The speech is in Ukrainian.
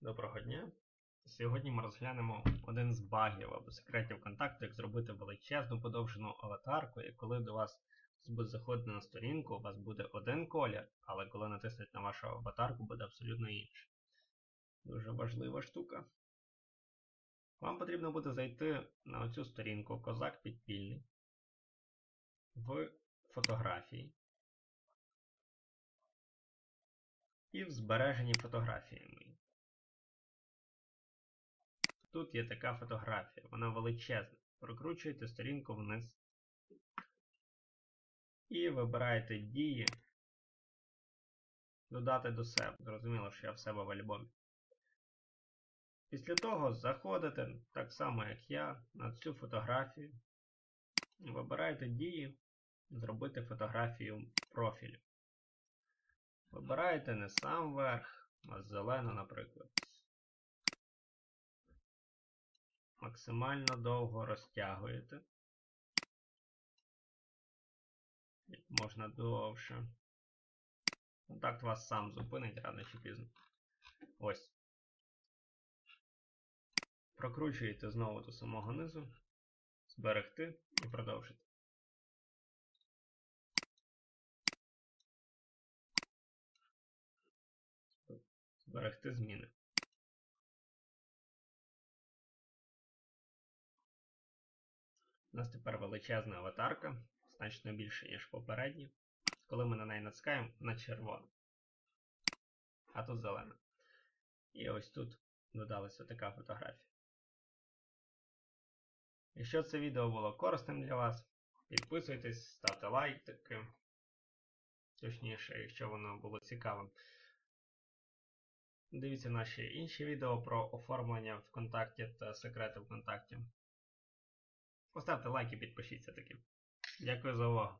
Доброго дня. Сьогодні ми розглянемо один з багів або секретів контакту, як зробити величезну подовжену аватарку, і коли до вас буде заходити на сторінку, у вас буде один колір, але коли натиснуть на вашу аватарку, буде абсолютно інший. Дуже важлива штука. Вам потрібно буде зайти на оцю сторінку Козак Підпільний в фотографії. І в збереженні фотографії мої. Тут є така фотографія, вона величезна. Прокручуєте сторінку вниз. І вибираєте дії. Додати до себе. Зрозуміло, що я в себе в альбомі. Після того заходите, так само як я, на цю фотографію. Вибираєте дії, зробити фотографію профілю. Вибираєте не сам верх, а зелену, наприклад. Максимально довго розтягуєте. Як можна довше. Контакт вас сам зупинить рано чи пізно. Ось. Прокручуєте знову до самого низу. Зберегти і продовжити. Зберегти зміни. У нас тепер величезна аватарка, значно більше, ніж попередні. Коли ми на неї натискаємо, на червоно. А тут зелена. І ось тут додалася така фотографія. Якщо це відео було корисним для вас, підписуйтесь, ставте лайки. Точніше, якщо воно було цікавим. Дивіться наші інші відео про оформлення ВКонтакті та секрети ВКонтакті. Поставте лайк і підпишіться таки. Дякую за увагу.